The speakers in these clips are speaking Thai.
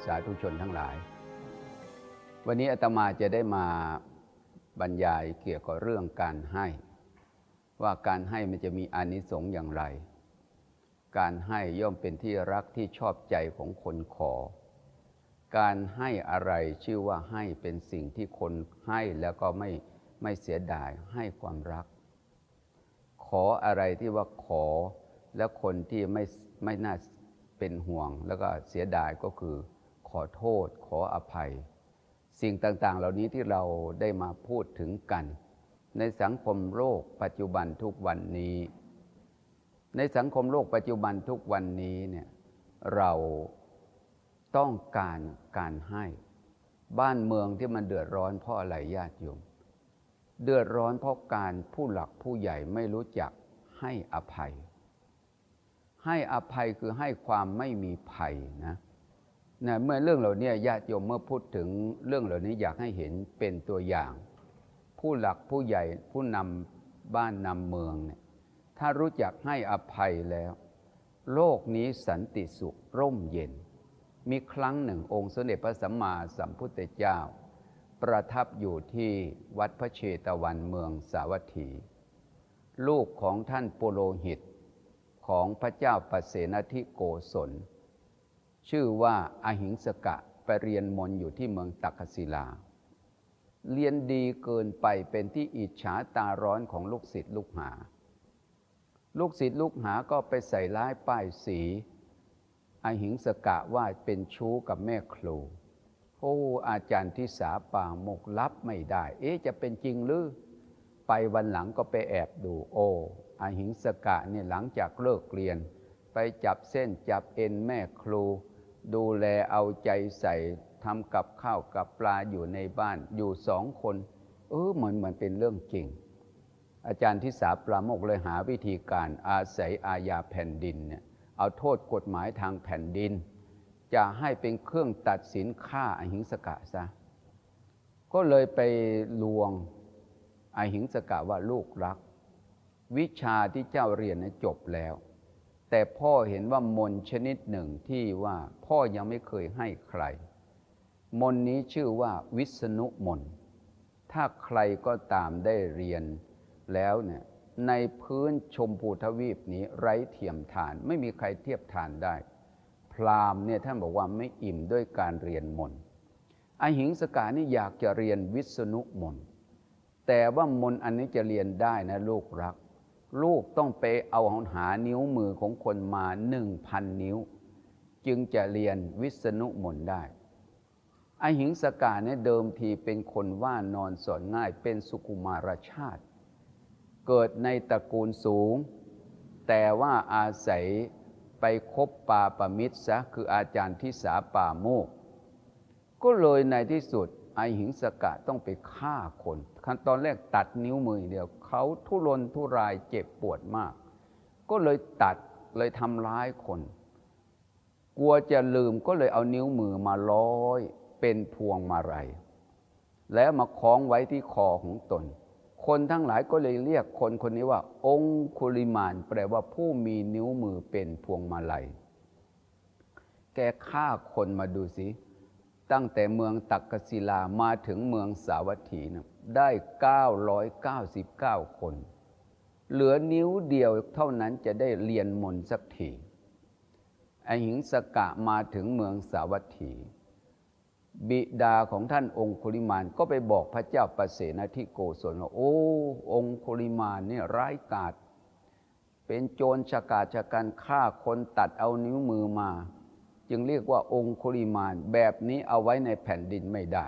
ท่านสาธุชนทั้งหลาย วันนี้อาตมาจะได้มาบรรยายเกี่ยวกับเรื่องการให้ ว่าการให้มันจะมีอานิสงส์อย่างไร การให้ย่อมเป็นที่รักที่ชอบใจของคนขอ การให้อะไรชื่อว่าให้เป็นสิ่งที่คนให้แล้วก็ไม่ไม่เสียดายให้ความรัก ขออะไรที่ว่าขอแล้วคนที่ไม่ไม่น่าเป็นห่วงแล้วก็เสียดายก็คือ ขอโทษ ขออภัย สิ่งต่างๆ เหล่านี้ที่เราได้มาพูดถึงกัน ในสังคมโลกปัจจุบันทุกวันนี้ ในสังคมโลกปัจจุบันทุกวันนี้เนี่ยเราต้องการการให้บ้านเมืองที่มันเดือดร้อนเพราะอะไรญาติโยม เดือดร้อนเพราะการผู้หลักผู้ใหญ่ไม่รู้จักให้อภัย ให้อภัยคือให้ความไม่มีภัยนะ นะเมื่อเรื่องเหล่านี้ญาติโยมเมื่อพูดถึงเรื่องเหล่านี้อยากให้เห็นเป็นตัวอย่าง ผู้หลักผู้ใหญ่ผู้นำบ้านนำเมืองเนี่ยถ้ารู้จักให้อภัยแล้ว โลกนี้สันติสุขร่มเย็น มีครั้งหนึ่งองค์สมเด็จพระสัมมาสัมพุทธเจ้า ประทับอยู่ที่วัดพระเชตวันเมืองสาวัตถี ลูกของท่านปุโรหิตของพระเจ้าปเสนทิโกศล ชื่อว่าอาหิงสกะไปเรียนมนอยู่ที่เมืองตักกศิลา เรียนดีเกินไปเป็นที่อิจฉาตาร้อนของลูกศิษย์ลูกหา ลูกศิษย์ลูกหาก็ไปใส่ร้ายป้ายสีอหิงสกะว่าเป็นชู้กับแม่ครู โอ้ อาจารย์ที่สาป่าหมกรับไม่ได้ เอ๊ะ จะเป็นจริงหรือ ไปวันหลังก็ไปแอบดู โอ้อหิงสกะเนี่ยหลังจากเลิกเรียน ไปจับเส้นจับเอ็นแม่ครู ดูแลเอาใจใส่ทำกับข้าวกับปลาอยู่ในบ้านอยู่สองคน เออเหมือนเหมือนเป็นเรื่องจริง อาจารย์ที่สาปราโมกเลยหาวิธีการอาศัยอาญาแผ่นดินเนี่ยเอาโทษกฎหมายทางแผ่นดิน จะให้เป็นเครื่องตัดสินฆ่าอหิงสกะซะก็เลยไปลวงอหิงสกะว่าลูกรัก วิชาที่เจ้าเรียนนะจบแล้ว แต่พ่อเห็นว่ามนชนิดหนึ่งที่ว่าพ่อยังไม่เคยให้ใคร มนนี้ชื่อว่าวิษณุมน ถ้าใครก็ตามได้เรียนแล้วเนี่ยในพื้นชมพูทวีปนี้ไร้เทียมทาน ไม่มีใครเทียบทานได้ พราหมณ์เนี่ยท่านบอกว่าไม่อิ่มด้วยการเรียนมนอหิงสกานี่อยากจะเรียนวิษณุมน แต่ว่ามนอันนี้จะเรียนได้นะลูกรัก ลูกต้องไปเอาหานิ้วมือของคนมาหนึ่งพันนิ้ว จึงจะเรียนวิษณุมนได้อหิงสกาเนี่ยเดิมทีเป็นคนว่านอนสอนง่ายเป็นสุกุมารชาติ เกิดในตระกูลสูง แต่ว่าอาศัยไปคบปาปมิตรซะคืออาจารย์ที่สาป่าโมก ก็เลยในที่สุด อหิงสกะต้องไปฆ่าคน ขั้นตอนแรกตัดนิ้วมือเดียว เขาทุรนทุรายเจ็บปวดมาก ก็เลยตัดเลยทำร้ายคน กลัวจะลืมก็เลยเอานิ้วมือมาร้อยเป็นพวงมาลัยแล้วมาคล้องไว้ที่คอของตน คนทั้งหลายก็เลยเรียกคนคนนี้ว่า องคุลิมาน แปลว่าผู้มีนิ้วมือเป็นพวงมาลัย แกฆ่าคนมาดูสิ ตั้งแต่เมืองตักกศิลามาถึงเมืองสาวัตถีนะได้ 999 คน เหลือนิ้วเดียวเท่านั้นจะได้เรียนมนต์สักทีไอหิงสกะมาถึงเมืองสาวัตถี บิดาของท่านองคุลิมานก็ไปบอกพระเจ้าประเสนทิโกศลว่าโอ้องคุลิมานเนี่ยร้ายกาจเป็นโจรชากาชกันฆ่าคนตัดเอานิ้วมือมา จึงเรียกว่าองคุลิมานแบบนี้เอาไว้ในแผ่นดินไม่ได้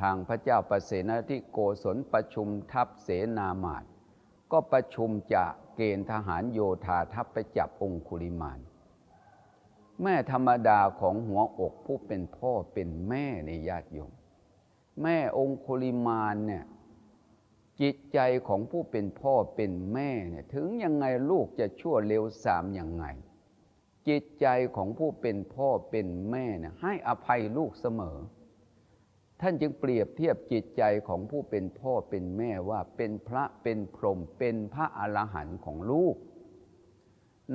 ทางพระเจ้าประเสนทิโกศลประชุมทัพเสนามาตก็ประชุมจะเกณฑ์ทหารโยธาทัพไปจับองคุลิมาน แม่ธรรมดาของหัวอกผู้เป็นพ่อเป็นแม่ในญาติโยม แม่องคุลิมานเนี่ยจิตใจของผู้เป็นพ่อเป็นแม่เนี่ยถึงยังไงลูกจะชั่วเลวสามยังไง จิตใจของผู้เป็นพ่อเป็นแม่เนี่ยให้อภัยลูกเสมอ ท่านจึงเปรียบเทียบจิตใจของผู้เป็นพ่อเป็นแม่ว่าเป็นพระเป็นพรหมเป็นพระอรหันต์ของลูก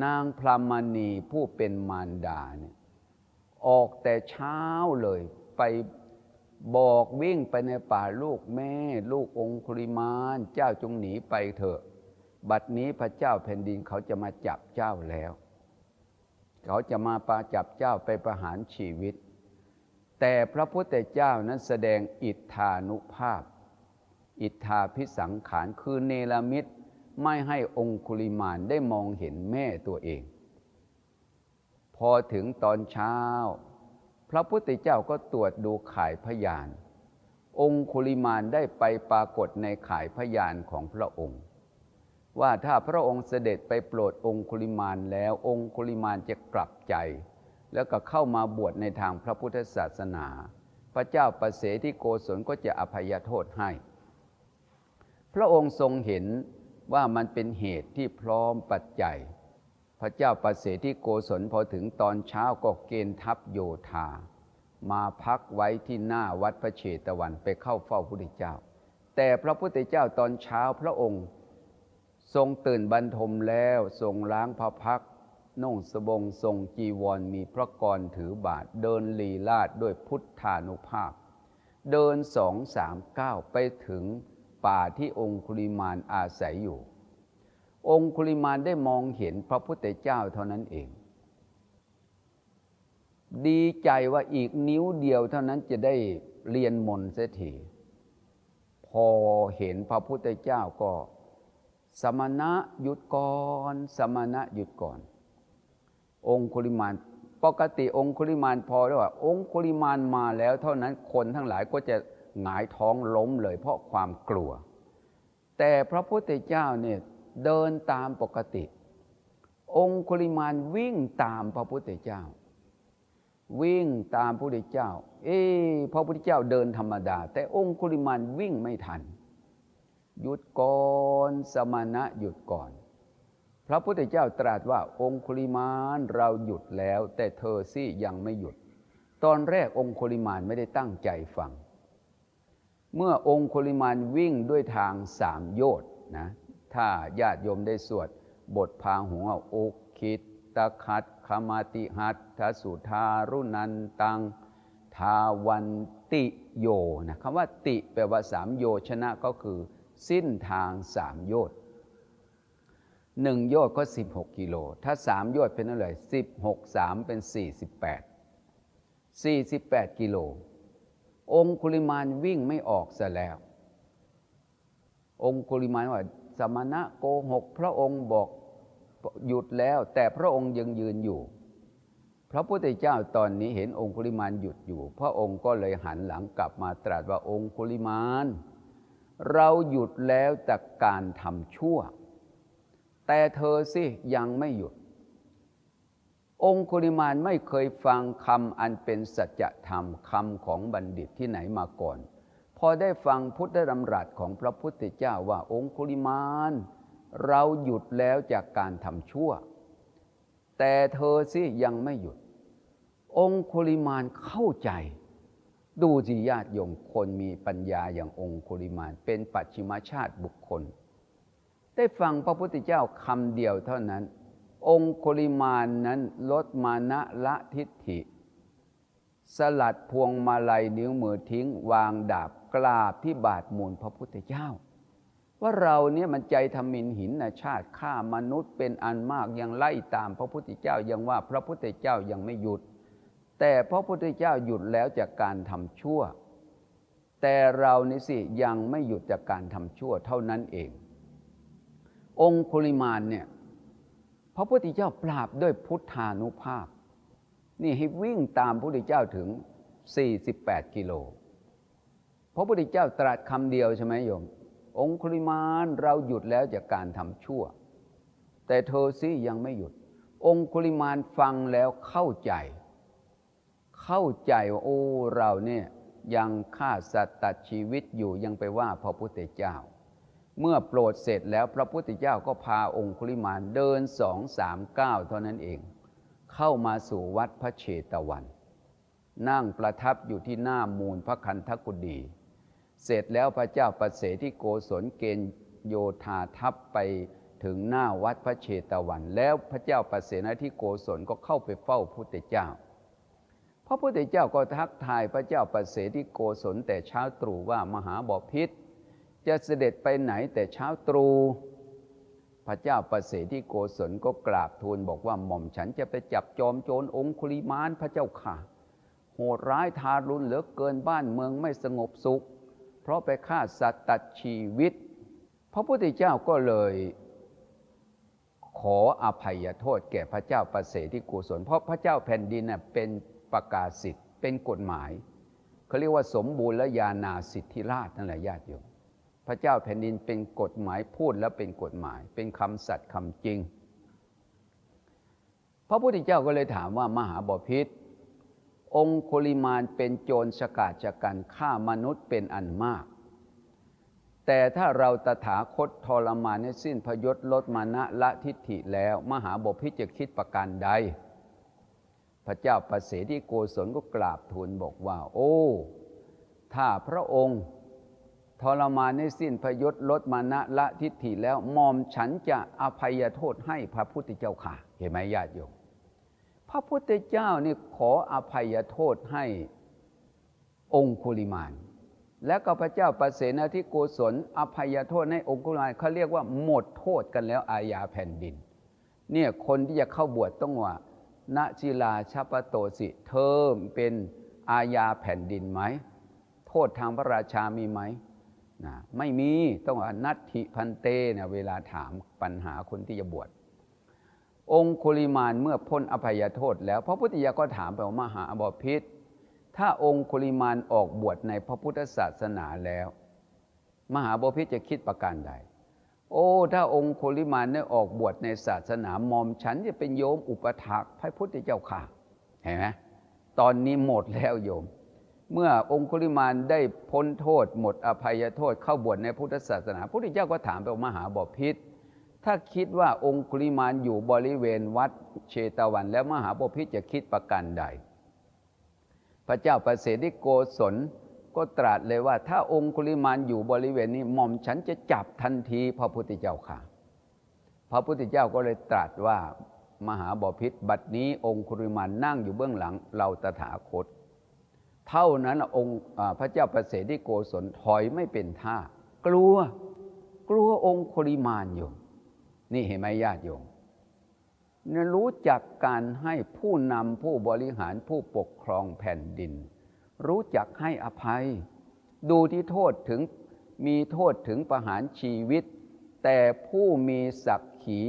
นางพรามณีผู้เป็นมารดาเนี่ยออกแต่เช้าเลยไปบอกวิ่งไปในป่าลูกแม่ ลูกองคุริมานเจ้าจงหนีไปเถอะ บัดนี้พระเจ้าแผ่นดินเขาจะมาจับเจ้าแล้ว เขาจะมาปาจับเจ้าไปประหารชีวิต แต่พระพุทธเจ้านั้นแสดงอิทธานุภาพ อิทธาพิสังขารคือเนรมิตไม่ให้องคุลิมานได้มองเห็นแม่ตัวเอง พอถึงตอนเช้า พระพุทธเจ้าก็ตรวจดูข่ายพยาน องคุลิมานได้ไปปรากฏในข่ายพยานของพระองค์ ว่าถ้าพระองค์เสด็จไปโปรดองคุลิมานแล้วองคุลิมานจะกลับใจ แล้วก็เข้ามาบวชในทางพระพุทธศาสนา พระเจ้าประเสที่โกศลก็จะอภัยโทษให้ พระองค์ทรงเห็นว่ามันเป็นเหตุที่พร้อมปัจจัย พระเจ้าประเสที่โกศลพอถึงตอนเช้าก็เกณฑ์ทัพโยธา มาพักไว้ที่หน้าวัดพระเชตวันไปเข้าเฝ้าพระพุทธเจ้า แต่พระพุทธเจ้าตอนเช้าพระองค์ ทรงตื่นบรรทมแล้วทรงล้างพระพักนุ่งสบงทรงจีวรมีพระกรถือบาท เดินลีลาดด้วยพุทธานุภาพ เดินสองสามก้าวไปถึงป่าที่องคุลิมานอาศัยอยู่ องคุลิมานได้มองเห็นพระพุทธเจ้าเท่านั้นเอง ดีใจว่าอีกนิ้วเดียวเท่านั้นจะได้เรียนมนต์เสียทีพอเห็นพระพุทธเจ้าก็ สมณะหยุดก่อน สมณะหยุดก่อน องคุลิมานปกติองคุลิมานพอแล้วว่า องคุลิมานมาแล้วเท่านั้นคนทั้งหลายก็จะหงายท้องล้มเลยเพราะความกลัว แต่พระพุทธเจ้าเนี่ยเดินตามปกติ องคุลิมานวิ่งตามพระพุทธเจ้า วิ่งตามพระพุทธเจ้า เอ๊พระพุทธเจ้าเดินธรรมดา แต่องคุลิมานวิ่งไม่ทัน หยุดก่อนสมณะหยุดก่อน พระพุทธเจ้าตรัสว่าองคุลิมานเราหยุดแล้ว แต่เธอสิยังไม่หยุด ตอนแรกองคุลิมานไม่ได้ตั้งใจฟัง เมื่อองคุลิมานวิ่งด้วยทางสามโยชน์นะถ้าญาติโยมได้สวด บทพาหัวโอคิตตะคัดคมาติหัตทสุทารุนันตัง ทาวันติโยนะคำว่าติแปลว่าสามโยชนะก็คือ สิ้นทางสามโยชน์หนึ่งโยชน์ก็ 16 กิโล ถ้าสามโยชน์เป็นเท่าไหร่16 3 เป็น 48 48 กิโล องคุลิมานวิ่งไม่ออกซะแล้ว องคุลิมานว่าสมณะโกหก พระองค์บอกหยุดแล้ว แต่พระองค์ยังยืนอยู่ พระพุทธเจ้าตอนนี้เห็นองคุลิมานหยุดอยู่ พระองค์ก็เลยหันหลังกลับมาตรัสว่าองคุลิมาน เราหยุดแล้วจากการทำชั่ว แต่เธอสิยังไม่หยุด องคุลิมานไม่เคยฟังคำอันเป็นสัจธรรมคำของบัณฑิตที่ไหนมาก่อน พอได้ฟังพุทธดำรัสของพระพุทธเจ้าว่าองคุลิมาน เราหยุดแล้วจากการทำชั่ว แต่เธอสิยังไม่หยุด องคุลิมานเข้าใจ ดูสิญาติโยมคนมีปัญญาอย่างองคุลิมาน เป็นปัจฉิมชาติบุคคล ได้ฟังพระพุทธเจ้าคำเดียวเท่านั้น องคุลิมานนั้นลดมานะละทิฏฐิ สลัดพวงมาลัยนิ้วมือทิ้ง วางดาบกราบที่บาทมูลพระพุทธเจ้า ว่าเราเนี่ยมันใจทำมินหินนะชาติฆ่ามนุษย์เป็นอันมากยังไล่ตามพระพุทธเจ้ายังว่าพระพุทธเจ้ายังไม่หยุด แต่พระพุทธเจ้าหยุดแล้วจากการทำชั่ว แต่เรานี่สิยังไม่หยุดจากการทำชั่วเท่านั้นเอง องคุลิมานเนี่ยพระพุทธเจ้าปราบด้วยพุทธานุภาพ นี่ให้วิ่งตามพระพุทธเจ้าถึง 48 กิโล พระพุทธเจ้าตรัสคำเดียวใช่ไหมโยม องคุลิมานเราหยุดแล้วจากการทำชั่ว แต่เธอสิยังไม่หยุด องคุลิมานฟังแล้วเข้าใจ เข้าใจว่าโอ้เราเนี่ยยังฆ่าสัตว์ตัดชีวิตอยู่ยังไปว่าพระพุทธเจ้า เมื่อโปรดเสร็จแล้วพระพุทธเจ้าก็พาองคุลิมานเดินสองสามก้าวเท่านั้นเอง เข้ามาสู่วัดพระเชตวัน นั่งประทับอยู่ที่หน้ามูลพระคันธกุฎีเสร็จแล้วพระเจ้าประเสที่โกศลเกณฑ์โยธาทัพไปถึงหน้าวัดพระเชตวัน แล้วพระเจ้าประเสนที่โกศลก็เข้าไปเฝ้าพระพุทธเจ้า ระพุทธเจ้าก็ทักทายพระเจ้าประเสริโกศลแต่เช้าตรู่ว่ามหาบพิษจะเสด็จไปไหนแต่เช้าตรู่พระเจ้าประเสริโกศลก็กราบทูลบอกว่าหม่อมฉันจะไปจับจอมโจรองคุลิมานพระเจ้าค่ะ โหดร้ายทารุณเหลือเกินบ้านเมืองไม่สงบสุข เพราะไปฆ่าสัตว์ตัดชีวิต พระพุทธเจ้าก็เลยขออภัยโทษแก่พระเจ้าประเสริฐที่กุศลเพราะพระเจ้าแผ่นดินน่ะเป็น ประกาศสิทธิ์เป็นกฎหมายเขาเรียกว่าสมบูรณ์และยานาสิทธิราชนั่นแหละญาติโยมพระเจ้าแผ่นดินเป็นกฎหมายพูดแล้วเป็นกฎหมาย เป็นคำสัตย์คำจริง พระพุทธเจ้าก็เลยถามว่ามหาบพิษองคุลิมานเป็นโจรสกัดจกการฆ่ามนุษย์เป็นอันมาก แต่ถ้าเราตถาคตทรมานให้สิ้นพยศลดมานะละทิฏฐิแล้ว มหาบพิษจะคิดประการใด พระเจ้าประเสริฐโกศลก็กราบทูลบอกว่า โอ้ ถ้าพระองค์ ทรมานให้สิ้นพยศลดมานะละทิฏฐิแล้วมอมฉันจะอภัยโทษให้พระพุทธเจ้าค่ะ เห็นไหมญาติโยมพระพุทธเจ้านี่ขออภัยโทษให้องคุลิมาน และก็พระเจ้าประเสนที่โกศลอภัยโทษให้องคุลิมานเขาเรียกว่าหมดโทษกันแล้วอาญาแผ่นดิน เนี่ยคนที่จะเข้าบวชต้องว่า ณจิลาชปโตสิ เธอเป็นอาญาแผ่นดินไหม โทษทางพระราชามีไหมนะไม่มีต้องว่านัตถิพันเตนี่ยเวลาถามปัญหาคนที่จะบวช องคุลิมานเมื่อพ้นอภัยโทษ แล้วพระพุทธเจ้าก็ถามไปว่ามหาบพิษถ้าองคุลิมานออกบวชในพระพุทธศาสนาแล้ว มหาบพิษจะคิดประการใด โอ้ ถ้าองคุลิมานได้ออกบวชในศาสนามอม ฉันจะเป็นโยมอุปถากพระพุทธเจ้าค่ะเห็นไหมตอนนี้หมดแล้วโยม เมื่อองคุลิมานได้พ้นโทษ หมดอภัยโทษ เข้าบวชในพุทธศาสนาพระพุทธเจ้าก็ถามไปมหาบพิษถ้าคิดว่าองคุลิมานอยู่บริเวณวัดเชตวัน แล้วมหาบพิษจะคิดประการใด พระเจ้าประเสริฐโกศล ก็ตรัสเลยว่า ถ้าองคุลิมานอยู่บริเวณนี้หม่อมฉันจะจับทันทีพระพุทธเจ้าค่ะ พระพุทธเจ้าก็เลยตรัสว่ามหาบพิษบัดนี้องคุลิมานนั่งอยู่เบื้องหลังเราตถาคต เท่านั้นองค์พระเจ้าประเสริฐโกศลถอยไม่เป็นท่า กลัวกลัวองคุลิมานอยู่ นี่เห็นไหมญาติโยมเนี่ยรู้จักการให้ผู้นำผู้บริหารผู้ปกครองแผ่นดิน รู้จักให้อภัย ดูที่โทษถึงมีโทษถึงประหารชีวิต แต่ผู้มีศักดิ์ขี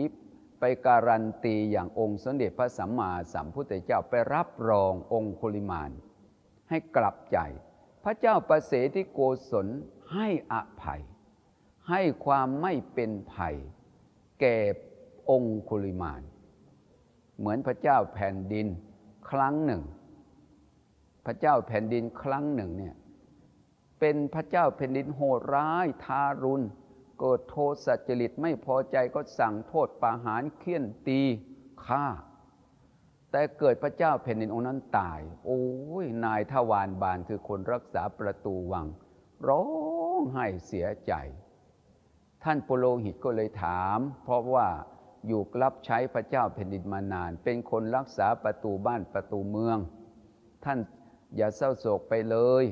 ไปการันตีอย่างองค์สมเด็จพระสัมมาสัมพุทธเจ้าไปรับรององคุลิมาน ให้กลับใจ พระเจ้าประเสฐิโกศลให้อภัย ให้ความไม่เป็นภัย แก่องคุลิมาน เหมือนพระเจ้าแผ่นดินครั้งหนึ่ง พระเจ้าแผ่นดินครั้งหนึ่งเนี่ยเป็นพระเจ้าแผ่นดินโหดร้ายทารุณ เกิดโทสะจริตไม่พอใจก็สั่งโทษประหารเคี่ยนตีฆ่า แต่เกิดพระเจ้าแผ่นดินองค์นั้นตาย โอ้ยนายทวารบานคือคนรักษาประตูวัง ร้องไห้เสียใจ ท่านปุโรหิตก็เลยถาม เพราะว่าอยู่รับใช้พระเจ้าแผ่นดินมานาน เป็นคนรักษาประตูบ้านประตูเมือง ท่าน อย่าเศร้าโศกไปเลย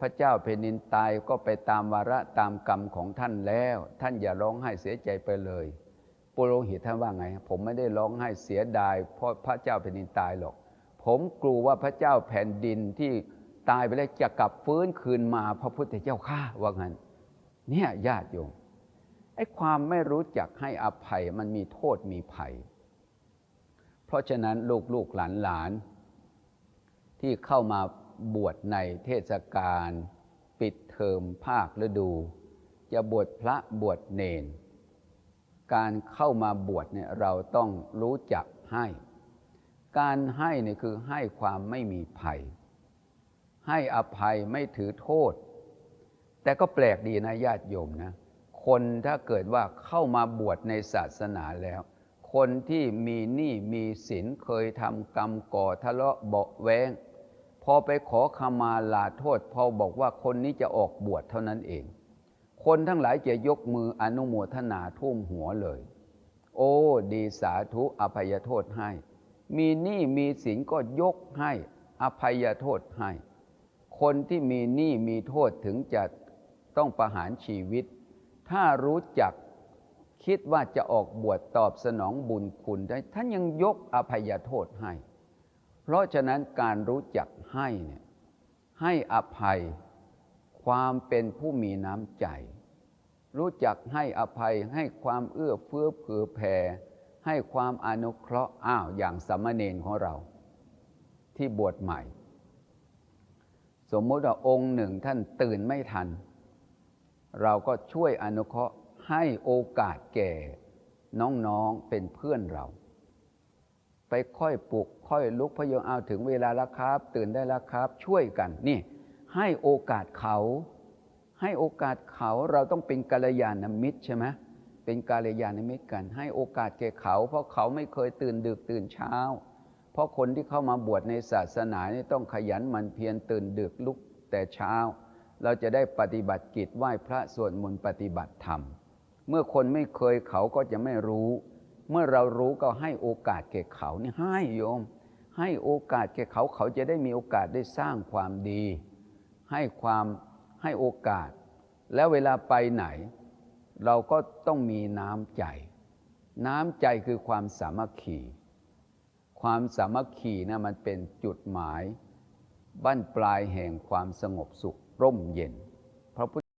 พระเจ้าแผ่นินตายก็ไปตามวาระตามกรรมของท่านแล้ว ท่านอย่าร้องไห้เสียใจไปเลยปุโรหิตท่านว่าไง ผมไม่ได้ร้องไห้เสียดาย เพราะพระเจ้าแผ่นดินตายหรอก ผมกลัวว่าพระเจ้าแผ่นดินที่ตายไปแล้วจะกลับฟื้นคืนมาพระพุทธเจ้าข้าว่างั้น เนี่ยญาติโยมไอ้ความไม่รู้จักให้อภัยมันมีโทษมีภัย เพราะฉะนั้นลูกลูกหลานหลาน ที่เข้ามาบวชในเทศกาลปิดเทอมภาคฤดู จะบวชพระบวชเนน การเข้ามาบวชเนี่ยเราต้องรู้จักให้ การให้เนี่ยคือให้ความไม่มีภัย ให้อภัยไม่ถือโทษ แต่ก็แปลกดีนะญาติโยมนะ คนถ้าเกิดว่าเข้ามาบวชในศาสนาแล้วคนที่มีหนี้มีสินเคยทำกรรมก่อทะเลาะเบาแวง พอไปขอขมาลาโทษ พอบอกว่าคนนี้จะออกบวชเท่านั้นเอง คนทั้งหลายจะยกมืออนุโมทนาทุ่มหัวเลย โอ้ดีสาธุอภัยโทษให้ มีหนี้มีสินก็ยกให้อภัยโทษให้ คนที่มีหนี้มีโทษถึงจะต้องประหารชีวิต ถ้ารู้จักคิดว่าจะออกบวชตอบสนองบุญคุณได้ท่านยังยกอภัยโทษให้ ราะฉะนั้นการรู้จักให้เนี่ยให้อภัยความเป็นผู้มีน้ำใจ รู้จักให้อภัยให้ความเอื้อเฟื้อเผื่อแผ่ ให้ความอนุเคราะห์อ้าวอย่างสามเณรของเรา ที่บวชใหม่ สมมติว่าองค์หนึ่งท่านตื่นไม่ทัน เราก็ช่วยอนุเคราะห์ให้โอกาสแก่น้องๆเป็นเพื่อนเรา ไปค่อยปลุกค่อยลุกพยองเอาถึงเวลาแล้วครับ ตื่นได้แล้วครับ ช่วยกันนี่ ให้โอกาสเขา ให้โอกาสเขาเราต้องเป็นกัลยาณมิตรใช่ไหมเป็นกัลยาณมิตรกัน ให้โอกาสแก่เขา เพราะเขาไม่เคยตื่นดึกตื่นเช้า เพราะคนที่เข้ามาบวชในศาสนานี่ต้องขยันมันเพียรตื่นดึกลุกแต่เช้า เราจะได้ปฏิบัติกิจไหว้พระสวดมนต์ปฏิบัติธรรม เมื่อคนไม่เคยเขาก็จะไม่รู้ เมื่อเรารู้ก็ให้โอกาสแก่เขานี่ให้โยม ให้โอกาสแก่เขาเขาจะได้มีโอกาสได้สร้างความดี ให้ความให้โอกาส แล้วเวลาไปไหน เราก็ต้องมีน้ำใจ น้ำใจคือความสามัคคีความสามัคคีนะมันเป็นจุดหมาย บั้นปลายแห่งความสงบสุขร่มเย็น